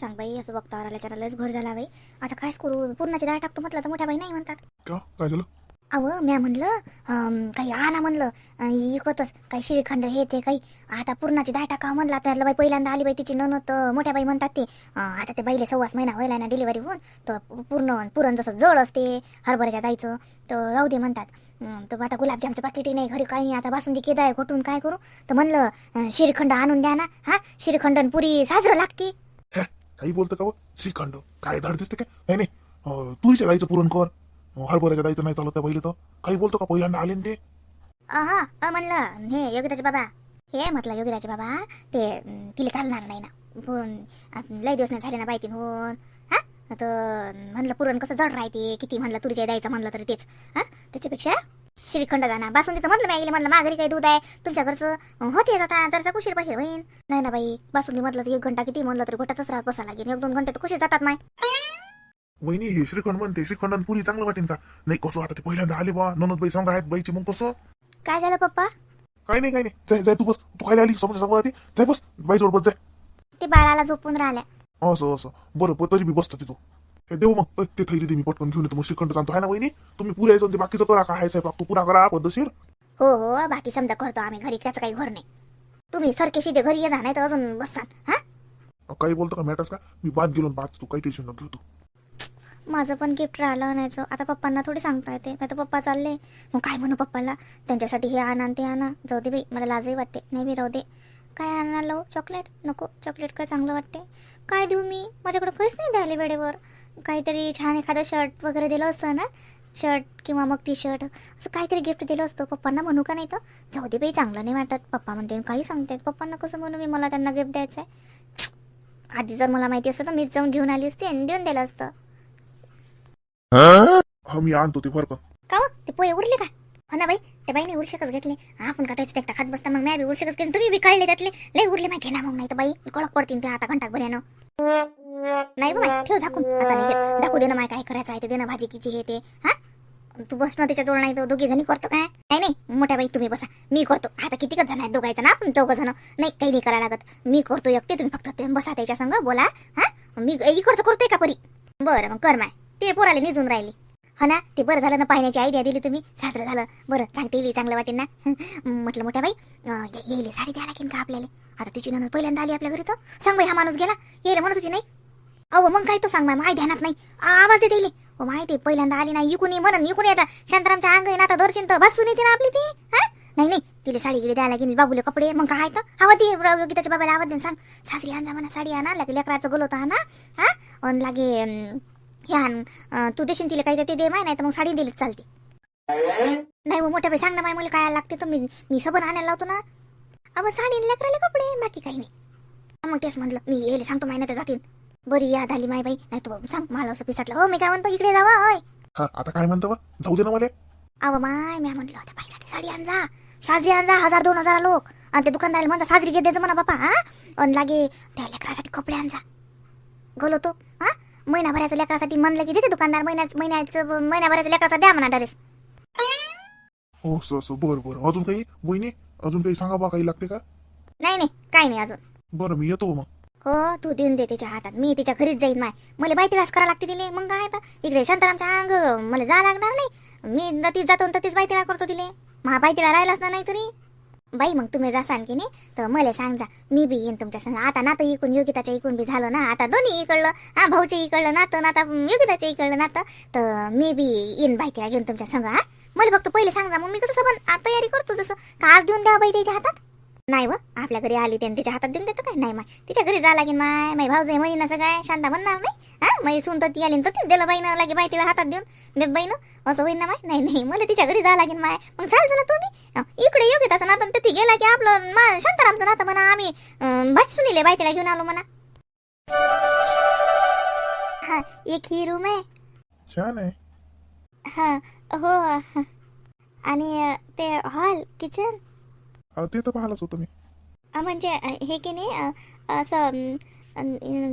सांग बाई असं बघता आल्याच्या लयच घर झाला बाई. आता कायच करू? पूर्णाची डाळ टाकतो म्हटलं तर मोठ्या बाई नाही म्हणतात. का? काय झालं? अव म्या म्हणलं काही आणा म्हणलं इकतच काही श्रीखंड हे ते काही. आता पूर्णाची डाळ टाका म्हणलं त्यातलं बाई पहिल्यांदा आली बाई तिची ननद मोठ्या बाई म्हणतात ते. आता ते बाईले सव्वास महिना व्हायला ना डिलिव्हरी होऊन तर पूर्ण पुरण जसं जड असते हरभऱ्याच्या दाईचं तर राहू दे म्हणतात. तर आता गुलाबजामचं पाकिटही नाही घरी काही नाही आता बासुंदी केदाय घोटून काय करू? तर म्हणलं श्रीखंड आणून द्या ना. हा श्रीखंड आणि पुरी साजरं लागते. काही बोलतं का हो? श्रीखंड. काय धाड दिसते काय? नाही नाही. तुरीच्या गाईचं पुरण कर. हळबऱ्याच्या गाईचं नाही चालत त्या पहिले तर. काही बोलतो का पहिल्यांदा आले ते? हा म्हणलं हे योगिताचे बाबा. हे म्हटलं योगिताचे बाबा ते तिला चालणार नाही ना. पण लय दिवस नाही झाले ना बायतीन होऊन हा? तर म्हणलं पुरण कसं जड राहते. किती म्हणलं तुरीच्या द्यायचं म्हणलं तरी तेच. हा? त्याच्यापेक्षा श्रीखंड जाणार बासुंदीचं म्हणलं मी म्हणलं माघारी काही दूध आहे? तुमच्या घरचं? होते आता जरसा कुशीर पाशीर होईन. नाही ना बाई बासुंदी म्हटलं तर एक घंटा किती? म्हणलं तरी घोटातच राहत बसा लागेल एक दोन घंटे तर कुशीर जातात माय. वहिनी हे श्रीखंड म्हणते श्रीखंड आणि पुरी चांगलं वाटेन का? नाही कसं आता ते पहिल्यांदा आले बा? ननद बाई सांगा आहेत बाईची मग कसं? काय झालं पप्पा? काही नाही काही नाही. जाय जाय तू बस. तू खायला आली समोर समोर आधी जाय बस बाई जोड बस जाय. ते बाळाला झोपून राहिल्या. असं असं. बरं तरी बी बसता तिथं. देऊ मग ते थैली दे मी पटकन घेऊन येतो. मग श्रीखंड सांगतो आहे ना वहिनी? तुम्ही पुऱ्या यायचं ते बाकीचं करा काय साहेब तू पुरा करा पद्धतशीर. हो हो बाकी समजा करतो आम्ही घरी त्याचं काही घर नाही. तुम्ही सरके शिदे घरी ये जा नाही तर अजून बसाल हा? काही बोलतो का? मॅटर्स का? मी बाद गेलो बाद तू काही टेन्शन नको घेऊ तू. माझं पण गिफ्ट राहिलं आणायचं. आता पप्पांना थोडी सांगता येते. नाही तर पप्पा चालले. मग काय म्हणू पप्पाला? त्यांच्यासाठी हे आणा आणि ते आणा. जाऊ दे बाई मला लाजही वाटते. नाही बी राहू दे. काय आणणार लावू? चॉकलेट नको. चॉकलेट काय चांगलं वाटते? काय देऊ मी? माझ्याकडे काहीच नाही द्यायला वेळेवर. काहीतरी छान एखादं शर्ट वगैरे दिलं असतं ना? शर्ट किंवा मग टी शर्ट असं काहीतरी गिफ्ट दिलं असतं. पप्पांना म्हणू का नाही तर? जाऊ दे बाई चांगलं नाही वाटत. पप्पा म्हणते काही सांगतायत? पप्पांना कसं म्हणू मी? मला त्यांना गिफ्ट द्यायचं आहे आधी जर मला माहिती असतं तर मीच जाऊन घेऊन आली असते आणि देऊन दिलं असतं. हा? मी आणतो ते फरक का? हो? ते पोहे उरले का? हो ना बाई त्या बाईने उरशकच घेतले. आपण का त्याचे एकटा खात बसता मग मी बी उरशकच घेतले तुम्ही बी काढले त्यातले. लय उरले माहिती ना मग नाही तर बाई कळक पडतील ते आता घंटा बऱ्यानं नाही बाबा ठेव झाकून. आता नाही घेत. दाखवू दे ना माय काय करायचं आहे ते देणं भाजी किची हे ते. हा? तू बस ना त्याच्याजवळ नाही तर दोघी जणी करतो काय? नाही नाही मोठ्या बाई तुम्ही बसा. मी करतो. आता किती जण आहेत दोघायचं ना आपण? चौघ जण. नाही काही नाही करायला लागत. मी करतो एकटे तुम्ही फक्त बसा त्याच्या संग बोला. हा? मी इकडचं करतोय का परी? बरं मग कर माय. ते पोराले निजून राहिले. हो ना ते बरं झालं ना पाहण्याची आयडिया दिली तुम्ही. साजरं झालं. बरं सांगते येईल चांगलं वाटेल ना. म्हटलं मोठ्या बाई येईल साडी द्यायला की का आपल्याला? आता तुझी नंतर पहिल्यांदा आली आपल्या घरी तर. सांग बाई हा माणूस गेला. येईल म्हणत होती नाही? अहो मग काय तो सांग माय ध्यानात नाही. आ- आवाज देते येईल हो माहिती पहिल्यांदा आली नाही. इकून ये म्हणून इकून आता शांतारामच्या अंग आहे ना आता दर्शन तर बसून येते ना आपली ती. हा? नाही नाही. तिला साडी गिडी द्यायला लागेल बाबूले कपडे. मग काय तर? हवा ती योगिताच्या बाबाला आवाज देऊन सांग. सासरी आणजा म्हणा साडी आणा लागे लेकराचं गोल होता ना? हा? अन लागे अं, हे आण. तू देशील तिला काही तर ते दे माय नाही तर मग साडी दिलीच चालते. नाही मग मोठ्या बाई सांग ना माय मला काय लागते तर मी मी सबन आणायला लावतो ना. अहो साडी लेकराले कपडे बाकी काही नाही. मग तेच म्हणलं मी येईल सांगतो माय ना जातील बरी याद आली माय बाई. नाही तर सांग मला असं पिसाटलं. हो मी काय म्हणतो इकडे जावा होय. हा आता काय म्हणतो बा? जाऊ दे ना मला. अव माय म्या म्हणलं होत्या बाईसाठी साडी आणजा. साजरी आणजा हजार दोन हजार लोक. आणि ते दुकानदाराला म्हणता साजरी घेत द्यायचं म्हणा बापा हा. आणि लागे त्या लेकरासाठी कपडे आणजा. गोलो तो हा. महिनाभराच्या लेकरासाठी म्हणलं की देते दुकानदार. महिन्याच महिन्याचं महिन्याभराच्या लेकराचा द्या म्हणा ड्रेस. हो असं असं बरं बरं. अजून काही? वहिनी अजून काही सांगा बा काही लागते का? नाही नाही काही नाही अजून. बरं मी येतो मग. हो तू देऊन दे तिच्या हातात. मी तिच्या घरीच जाईन माय. मला बाई तिलाच करा लागते तिले. मग काय तर इकडे शांतारामच्या अंग. मला जा लागणार नाही. मी न तीच जातो न तीच बाई तिला करतो तिले. महा बाई तिला राहिलाच ना नाही तरी बाई मग तुम्ही जासान की नाही तर मला सांग जा. मी बी येईन तुमच्या संग. आता नातं इकून योगिताच्या इकून बी झालं ना. आता दोन्ही इकडलं. हा भाऊच्या इकडलं नातं ना आता योगिताच्या इकडलं नातं. तर मी बी येईन बायकीला घेऊन तुमच्या संग हा. मला फक्त पहिले सांग जा. मग मी कसं पण तयारी करतो जसं. का आज देऊन द्या बाई त्याच्या हातात. नाही व आपल्या घरी आली त्याने तिच्या हातात देऊन देतं काय? नाही माय. तिच्या घरी जा लागेल माय. माय भाऊजाई म्हणी ना काय शांता म्हणणार नाही हा? मग सुन तर ती आली न तर तीच दिलं बाईनं लागे बाई तिला हातात देऊन. बेब बाईनं असं होईन ना माय? नाही नाही मला तिच्या घरी जा लागेल माय. मग चालतो ना तुम्ही इकडे योग्यताचं नातं. तर ती गेला की आपलं मा शांतारामचं नातं म्हणा आम्ही भाजी सुनीले बाई तिला घेऊन आलो म्हणा. हा एक ही रूम आहे छान आहे. हा हो. आणि ते हॉल किचन. ते तर पाहिलंच होतं मी. अ, म्हणजे अ, हे की नाही अ, असं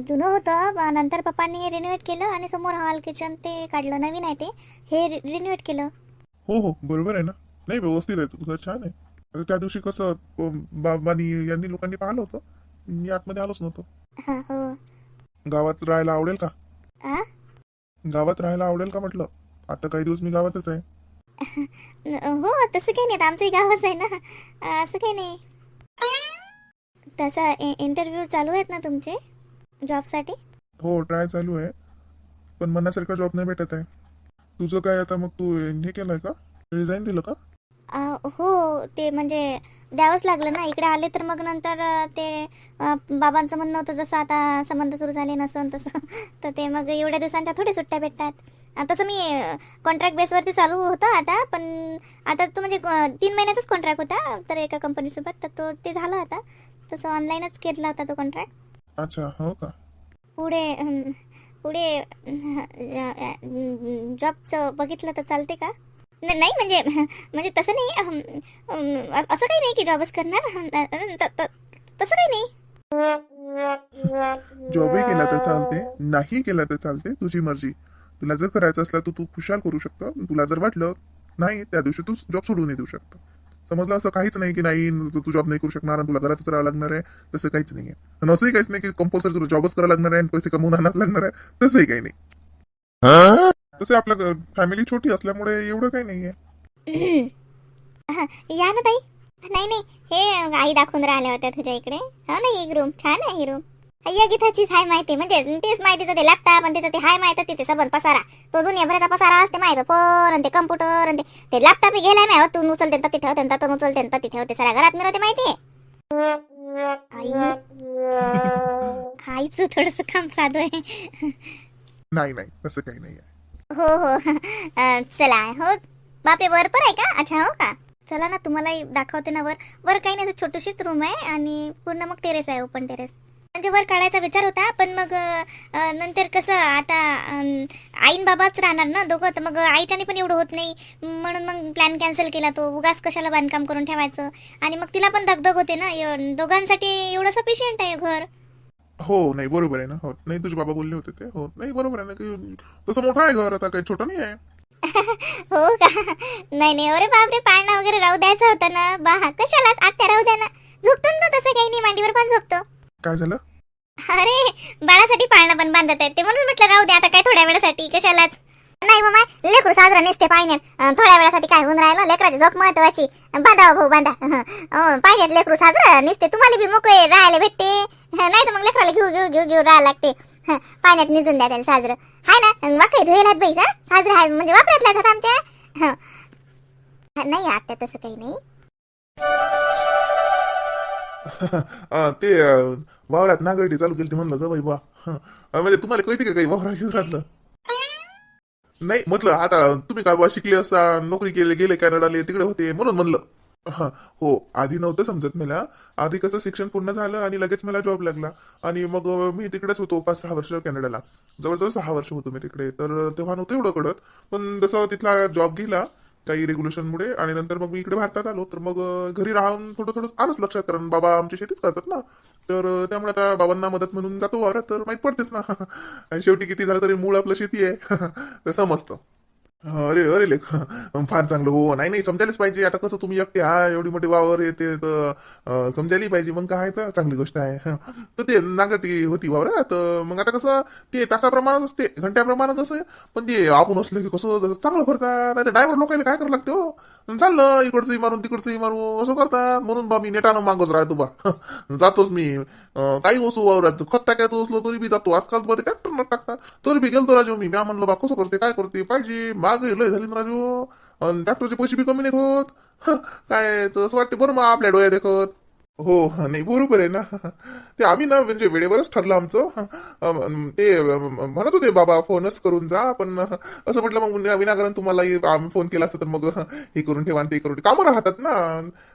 जुनं होतं नंतर पप्पांनी रिनोव्हेट केलं आणि समोर हॉल किचन ते काढलं. नवीन आहे ते. हे रिनोव्हेट केलं. हो हो बरोबर आहे ना. नाही व्यवस्थित आहे. तुझं छान आहे. आता त्या दिवशी कसं अं, बाबांनी यांनी लोकांनी पाहिलं होतं. मी आतमध्ये आलोच नव्हतो. हां हो. गावात राहायला आवडेल का? आ? गावात राहायला आवडेल का म्हटलं? आता काही दिवस मी गावातच आहे. हो तसं काही नाही आमचंही गावच आहे ना. असं काही नाही. तसा इंटरव्ह्यू चालू आहेत ना तुमचे? जॉबसाठी हो ट्राय चालू आहे. पण मनासारखा जॉब नाही भेटत आहे. तुझं काय आता मग तू हे केलंय का? रिझाईन दिलं का? अ, हो ते म्हणजे द्यावंच लागलं ना. इकडे आले तर मग नंतर ते बाबांचं म्हणणं होतं जसं आता संबंध सुरू झाले नसन तसं. तर ते मग एवढ्या दिवसांच्या थोडी सुट्ट्या भेटतात. तसं मी कॉन्ट्रॅक्ट बेसवरती चालू होतं आता पण आता तो म्हणजे तीन महिन्याचाच कॉन्ट्रॅक्ट होता तर एका कंपनीसोबत तर तो ते झालं आता. तसं ऑनलाईनच घेतला होता तो कॉन्ट्रॅक्ट अच्छा हो का? पुढे पुढे जॉबचं बघितलं तर चालते का? नाही म्हणजे म्हणजे तसं नाही असं काही नाही की जॉबच करणार. तसं काही नाही. जॉबही केला तर चालते नाही केला तर चालते तुझी मर्जी. तुला जर करायचं असलं तर तू खुशाल करू शकतो. तुला जर वाटलं नाही त्या दिवशी तू जॉब सोडून देऊ शकतो. समजलं? असं काहीच नाही की नाही तू- जॉब नाही करू शकणार आणि तुला घरातच राहावं लागणार आहे. तसं काहीच नाही आहे. आणि असंही काहीच नाही की कंपल्सरी तुला जॉबच करावं लागणार आहे आणि पैसे कमवून आणाच लागणार आहे. तसंही काही नाही. तसे आपल्या फॅमिली छोटी असल्यामुळे एवढं काही नाही आहे. या ना ताई. नाही नाही. हे आई दाखवून राहिल्या होत्या तुझ्या इकडे. हा ना एक रूम छान आहे ही रूम या गीताचीच हाय माहिती. म्हणजे तेच माहितीचं ते लॅपटॉप आणि तिथं ते हाय माहिती तिथे सबन पसारा. तो दुनियाभराचा पसारा असते माहिती फोन आणि ते कम्प्युटर आणि ते- ते लॅपटॉप गेलाय माहिती तू उचलते तर ठेवते तू उचलते तर ठेवते. सगळ्या घरात मिळवते माहिती. आई. आईचं थोडस काम साधू आहे. नाही नाही तसं काही नाही हो हो. चला हो. बापरे वर पण आहे का? अच्छा हो का? चला ना तुम्हालाही दाखवते ना वर. वर काही नाही छोटीशीच रूम आहे आणि पूर्ण मग टेरेस आहे ओपन टेरेस म्हणजे वर काढायचा विचार होता पण मग नंतर कसं आता आईन बाबाच राहणार ना दोघं तर मग आईच्याने पण एवढं होत नाही. म्हणून मग प्लॅन कॅन्सल केला तो. उगाच कशाला बांधकाम करून ठेवायचं? आणि मग तिला पण दगदग होते ना दोघांसाठी एवढं सफिशियंट आहे घर. हो नाही बरोबर आहे ना. हो नाही तुझे बाबा बोलले होते ते. हो नाही बरोबर आहे ना की तसं मोठं आहे घर आता काही छोटं नाही आहे. हो का? नाही नाही अरे बापरे पाळणा वगैरे राहू द्यायचा होता ना. बा कशालाच आत्या राहू द्या ना. झोपतो ना तसं काही नाही मांडीवर पण झोपतो. काय झालं? अरे बाळासाठी पाळणं पण बांधत आहेत ते म्हणून म्हटलं राहू दे आता काय थोड्या वेळासाठी कशालाच. नाही मामा लेकरू साजरा नसते पाहिजे थोड्या वेळासाठी काय होऊन राहिलं? लेकराची झोप महत्वाची. बांधा भाऊ बांधा. हं, अं, लेकरू साजरा नेसते. तुम्हाला बी मोकळे राहायला भेटते. हं, नाही तर मग लेकराला घेऊ घेऊ घेऊ घेऊ राहायला लागते. हं, पाण्यात निजून द्या त्याला साजरं. हाय ना? वाकडे धुयला आहेत बाई का साजरं आहे म्हणजे वापरातला आमच्या? हं. नाही आत्या तसं काही नाही. ते वावरात नागरिक चालू केली म्हणलं जा बा. म्हणजे तुम्हाला कळते का काही? वावरा घेऊन नाही म्हटलं आता तुम्ही काय बा शिकले असा नोकरी केले गेले कॅनडाले तिकडे होते म्हणून म्हणलं. हो आधी नव्हतं समजत मला. आधी कसं शिक्षण पूर्ण झालं आणि लगेच मला जॉब लागला. आणि मग मी तिकडेच होतो पाच सहा वर्ष कॅनडाला. जवळजवळ सहा वर्ष होतो मी तिकडे. तर तेव्हा नव्हतं एवढं कळत पण जसं तिथला जॉब गेला काही रेग्युलेशनमुळे आणि नंतर मग मी इकडे भारतात आलो. तर मग घरी राहून थोडं थोडं आलंच लक्षात. कारण बाबा आमची शेतीच करतात ना. तर त्यामुळे आता बाबांना मदत म्हणून जातो वावरात. तर माहीत पडतेच ना. शेवटी किती झालं तरी मूळ आपलं शेती आहे. तर समजतं. अरे अरे लेख फार चांगलं. हो नाही नाही समजायलाच पाहिजे. आता कसं तुम्ही एकटे हा एवढी मोठी वावर येते तर समजायला पाहिजे. मग काय तर चांगली गोष्ट आहे. तर ते नागटी होती वावर तर मग आता कसं ते तासाप्रमाणेच असते घंट्याप्रमाणेच असं. पण ते आपण असलं की कसं चांगलं करतात नाही ड्रायव्हर लोकांना काय करावं लागते हो? चाललं इकडचंही मारून तिकडचंही मारू असं करतात. म्हणून बा मी नेटानं मागच राहतो बा. जातोच मी. काही असो वावरात. खत टाकायचं असलं तरी बी जातो. आजकाल मध्ये ट्रॅक्टर टाकतात तरी बी गेलतो राजू मी. म्या म्हणलं बा कसं करते काय करते? पाहिजे. अगदी लय झाली ना राजू. आणि डॉक्टरचे पैसे बी कमी नाही होत. काय असं वाटते बरं मग आपल्या डोळ्या देखत हो नाही बरोबर आहे ना. ते आम्ही ना म्हणजे वेळेवरच ठरलं आमचं. ते म्हणत होते बाबा फोनच करून जा पण असं म्हटलं मग विनाकारण तुम्हाला आम्ही फोन केला असता तर मग हे करून ठेवा ते करून कामं राहतात ना.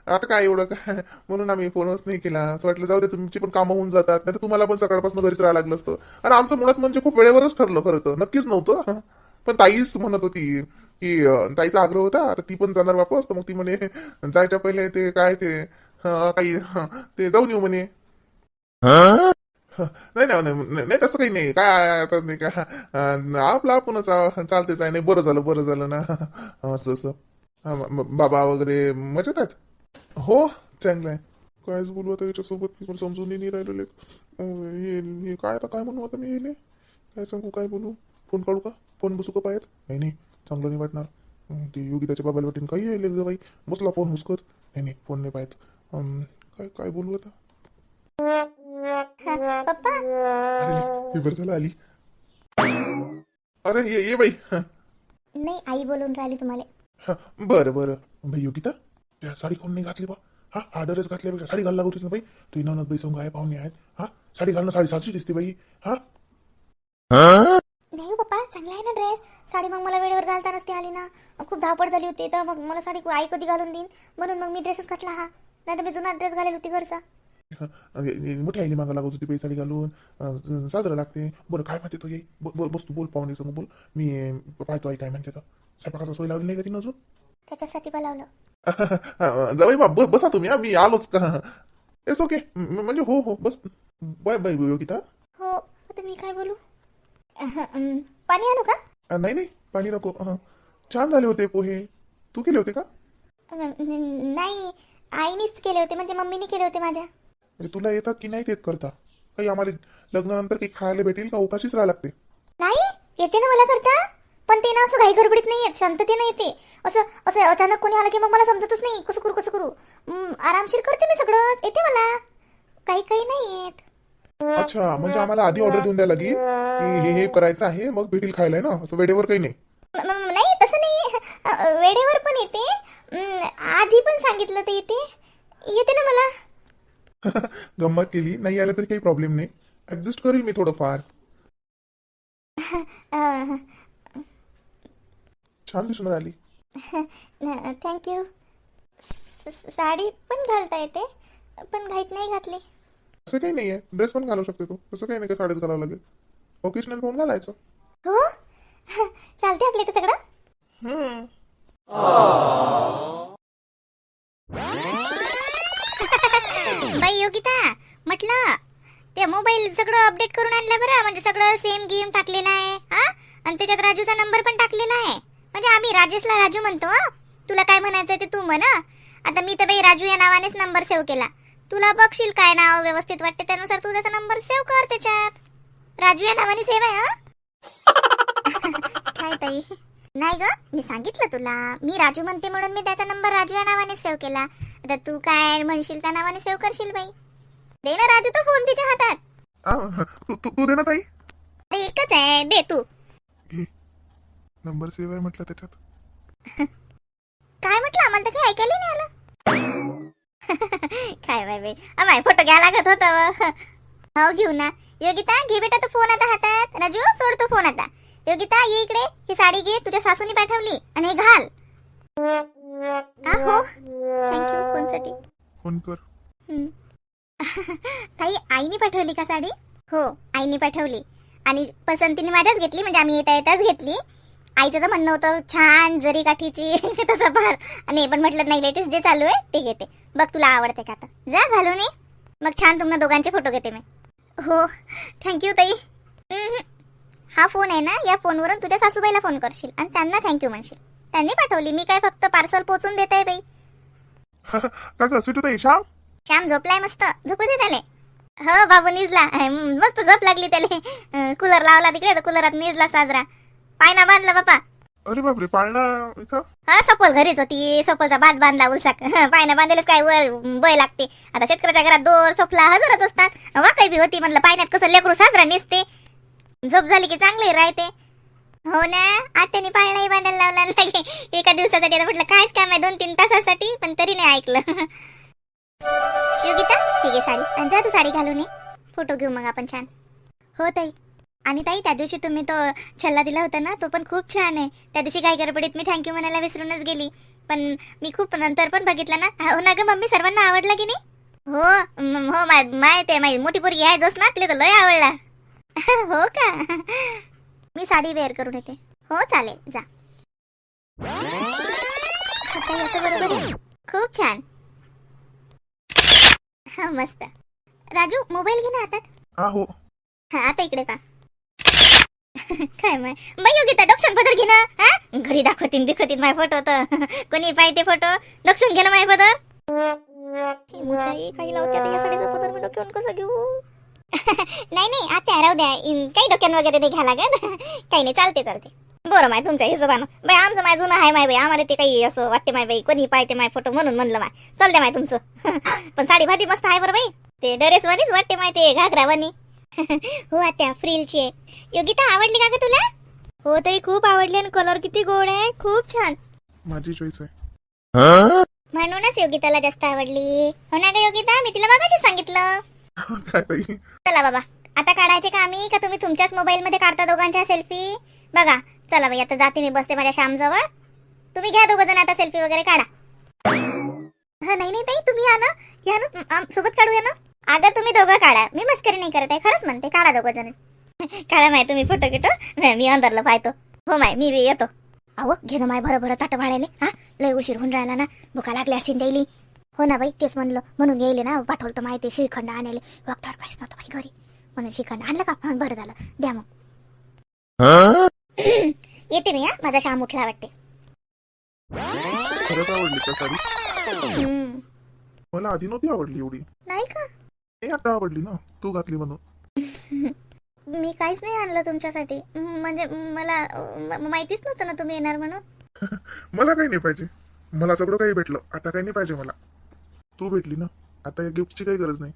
आता काय एवढं काय म्हणून आम्ही फोनच नाही केला. असं वाटलं जाऊ दे तुमची पण कामं होऊन जातात. नाही तर तुम्हाला पण सकाळपासून घरीच राहायला लागलं असतं. आणि आमचं मुळात म्हणजे खूप वेळेवरच ठरलं खरं तर. नक्कीच नव्हतं. पण ताईच म्हणत होती की ताईचा आग्रह होता आता ती पण जाणार वापस. तर मग ती म्हणे जायच्या पहिले ते काय ते काही ते जाऊन येऊ म्हणे. नाही नाही नाही नाही, तसं काही नाही. काय आता नाही का आपला आपणच आ- चालतेच आहे नाही बरं झालं बरं झालं ना. असं असं. बाबा वगैरे मजेत आहेत? हो चांगलं आहे. कायच बोलू आता याच्यासोबत? मी पण समजून नाही राहिलेले. हे काय आता काय म्हणू आता मी येईल काय सांगू काय बोलू? फोन काढू का? फोन बसू का पायात? नाही नाही चांगलं नाही वाटणार. ते योगिताच्या बाबाला वाटेन काही येईल बाई. बसला फोन हुसकत. नाही नाही फोन नाही पाहत काय काय बोलू आता? पप्पा? अरे बरं झालं आली. अरे ये ये बाई. हं. नाही आई बोलून राहिली तुम्हाला. हं, बरं बरं. बाई योगिता त्या साडी कोण नाही घातली बा? हा हा ड्रेस घातल्यापेक्षा साडी घाल लागत होती ना बाई? तुझी नवनाथ बाई संघ आहे पाहुणे आहेत. हा साडी घालणं साडी सासरी दिसते बाई. हा? नाही हो पप्पा चांगला आहे ना ड्रेस साडी मग मला वेळेवर घालता नसते आली ना. खूप धावपळ झाली होती तर मग मला साडी आई कधी घालून देईन? म्हणून मग मी ड्रेसच घातला हा. नाही तर मी जुना ड्रेस घालेल होती घरचा. मोठी आईने मागा लागत होती साडी घालून. साजरं लागते. बरं काय म्हणते तो ब- बस तू बोल पाहुणे संग बोल. मी पाहतो आई काय म्हणते तर. स्वयंपाकाचा सोय लावली नाही का तिनं अजून? त्याच्यासाठी बोलावलं जावई बा बसा तुम्ही मी आलोच का? एस ओके म्हणजे हो हो बस. बाय बाय योगिता हो आता मी काय बोलू? पाणी आणू का? नाही नाही पाणी नको. छान झाले होते पोहे. तू केले होते का? नाही आईनेच केले होते म्हणजे मम्मीने केले होते माझ्या. म्हणजे तुला येतात की नाही येत करता? काही आम्हाला लग्नानंतर काही खायला भेटेल का? उपाशीच राहा लागते. नाही येते ना मला करता. पण ते ना असं घाई गडबडीत नाही येत शांततेनं येते. असं असं अचानक कोणी आलं की मग मला समजतच नाही. कसं करू कसं करू? हं, आरामशीर करते मी सगळं. येते मला. काही काही नाही येत. अच्छा म्हणजे आम्हाला आधी ऑर्डर देऊन द्या लागेल की हे हे करायचं आहे मग भेटेल खायला ना? असं वेळेवर काही नाही. नाही तसं नाही. वेळेवर पण येते. आधी पण सांगितलं तर येते. येते ना मला? गंमत केली. नाही आलं तरी काही प्रॉब्लेम नाही. ऍडजस्ट करेल मी थोडंफार. छान दिसून राहिली. थँक्यू साडी पण घालता येते पण घाईत नाही घातली. असं काही नाही आहे ड्रेस पण घालू शकते तू. तसं काही नाही का साडीच घालावं लागेल? ओकेशनल पाहून घालायचं. हो? चालते आपल्या इथे सगळं? हम्म. बाई योगिता म्हटलं ते मोबाईल सगळं अपडेट करून आणलं बरं. म्हणजे सगळं सेम गेम टाकलेला आहे हा? आणि त्याच्यात राजूचा नंबर पण टाकलेला आहे. म्हणजे आम्ही राजेशला राजू म्हणतो हं. तुला काय म्हणायचं ते तू म्हण हं. आता मी तर बाई राजू या नावानेच नंबर सेव्ह केला. तुला बघशील काय नाव व्यवस्थित वाटते त्यानुसार तू त्याचा नंबर सेव्ह कर त्याच्यात. राजू या नावाने सेव्ह आहे हा? काय ताई? नाही ग मी सांगितलं तुला. मी राजू म्हणते म्हणून मी त्याचा नंबर राजू या नावाने सेव्ह केला. आता तू काय म्हणशील त्या नावाने सेव्ह करशील बाई? दे ना राजू तो फोन तिच्या हातात. आ, तू तू तू दे ना ताई. अरे एकच आहे. दे तू. घे. नंबर सेव्ह आहे म्हटलं त्याच्यात. काय म्हटलं? आम्हाला तर काही ऐकायला नाही आलं. काय बाई बाई? अमाय फोटो घ्या लागत होता हो घेऊ ना. योगिता घे बेटा तो फोन आता हातात. राजू सोड तो फोन आता. योगिता ये इकडे. ही साडी घे. तुझ्या सासूनी पाठवली. आणि हे घाल. थँक्यू फोनसाठी. फोन कर. हं. ताई आईने पाठवली का साडी? हो आईने पाठवली. आणि पसंतीने माझ्याच घेतली. म्हणजे आम्ही येता येताच घेतली. आईचं तर म्हणणं होतं छान जरी काठीची तसं फार. आणि पण म्हटलं नाही लेटेस्ट जे चालू आहे ते घेते. बघ तुला आवडते का आता. जा घालून ये. मग छान तुम्हाला दोघांचे फोटो घेते मी. हो थँक्यू ताई. हा फोन आहे ना या फोनवरून तुझ्या सासूबाईला फोन करशील आणि त्यांना थँक्यू म्हणशील. त्यांनी पाठवली मी काय फक्त पार्सल पोचून देत आहे बाई ताई श्याम? श्याम झोपलाय मस्त. झोपू दे त्याले. हो बाबू निजला. मस्त झोप लागली त्याले. कूलर लावला तिकडे तर कूलरात निजला साजरा. पायना बांधला बापा. अरे बापरे पाळणा इथं? हा सपोल घरीच होती. सपोलचा भात बांधला उलसाक. पायना बांधायलाच काय वर बय लागते. आता शेतकऱ्याच्या घरात दोर सोफला हजरच असतात. वाकई बी होती म्हणलं पाण्यात कसं लेकरू साजरा निसते. झोप झाली की चांगली राहते. हो ना आत्याने पाळणाही बांधायला लावला लागे. एका दिवसासाठी आता म्हटलं कायच काम आहे दोन तीन तासासाठी पण तरी नाही ऐकलं. योगिता ठीक आहे साडी. आणि जा तू साडी घालून ये. फोटो घेऊ मग आपण छान. हो ताई. आणि ताई त्या दिवशी तुम्ही तो छल्ला दिला होता ना तो पण खूप छान आहे. त्या दिवशी काय गडबडीत मी थँक्यू म्हणायला विसरूनच गेली. पण मी खूप नंतर पण बघितलं ना. हो ना ग मम्मी सर्वांना आवडला की नाही? हो हो माय माय ते माझी मोठी पोरगी आहे जोस ना तिला तर लय आवडला. हो का? मी साडी वेअर करून येते. हो चालेल जा. बरोबर आहे? खूप छान. हा मस्त. राजू मोबाईल घे ना हातात. हा हो. हा आता इकडे पा काय माय? बाई योगिता डोक्षण पदर घे ना. हा? घरी दाखवतीन दिखवतीन माय फोटो तर. कोणी पाहिजे फोटो डोक्षण घे ना माय पदर. काही लावते या पदर मी डोक्यावर कसं घेऊ? नाही नाही आता राहू द्या. काही डोक्यान वगैरे नाही घ्या लागत. काही नाही चालते चालते. बरं माय तुमच्या हिशोबानं. बाई आमचं माय जुनं आहे माय बाई. आम्हाला ते काही असं वाटते माय बाई. कोणी पाहते माय फोटो म्हणून म्हणलं माय. चालते माय तुमचं. पण साडी भाटी मस्त आहे बरं बाई. ते डरेस वाटते माय ते घागरा वाणी हो आत्या फ्रिलची आहे. योगिता आवडली का ग तुला? हो ताई खूप आवडली आणि कलर किती गोड आहे. खूप छान. माझी चॉईस आहे. म्हणूनच योगिताला जास्त आवडली. हो ना ग योगिता? मी तिला मगाशी सांगितलं. बाई चला बाबा. आता काढायचे का आम्ही? का तुम्ही तुमच्याच मोबाईल मध्ये काढता दोघांच्या सेल्फी बघा. चला बाई आता जाते मी बसते माझ्या श्याम जवळ तुम्ही घ्या दोघं जण आता सेल्फी वगैरे काढा. हा नाही नाही ताई तुम्ही या ना. या ना. सोबत काढूया ना. अगं तुम्ही दोघं काढा. मी मस्करी नाही करत आहे खरंच म्हणते. काढा दोघं जण. काढा माय तुम्ही फोटो गिटो. नाही, मी अंदरला पाहतो. हो माय मी बी येतो. अहो घे ना माय भरं भरं ताट भाड्याने हा लय उशीर होऊन राहिला ना. भुका लागली असेल द्यायली हो ना बाई तेच म्हणलं. म्हणून येईल ना पाठवलं माहिती श्रीखंड आणायला. वक्तावर काहीच नव्हतं बाई घरी. म्हणून श्रीखंड आणलं का? हा, बरं झालं. द्या मग. येते मी हा. माझा श्याम उठला वाटते. खरंच आवडली का साडी? हम्म. मला आधी नव्हती आवडली एवढी. नाही का? हे आता आवडली ना. तू घातली म्हणून. मी काहीच नाही आणलं तुमच्यासाठी. म्हणजे मला म- माहितीच नव्हतं ना तुम्ही येणार म्हणून. मला काही नाही पाहिजे. मला सगळं काही भेटलं. आता काही नाही पाहिजे मला. तू भेटली ना. आता या गिफ्टची काही गरज नाही.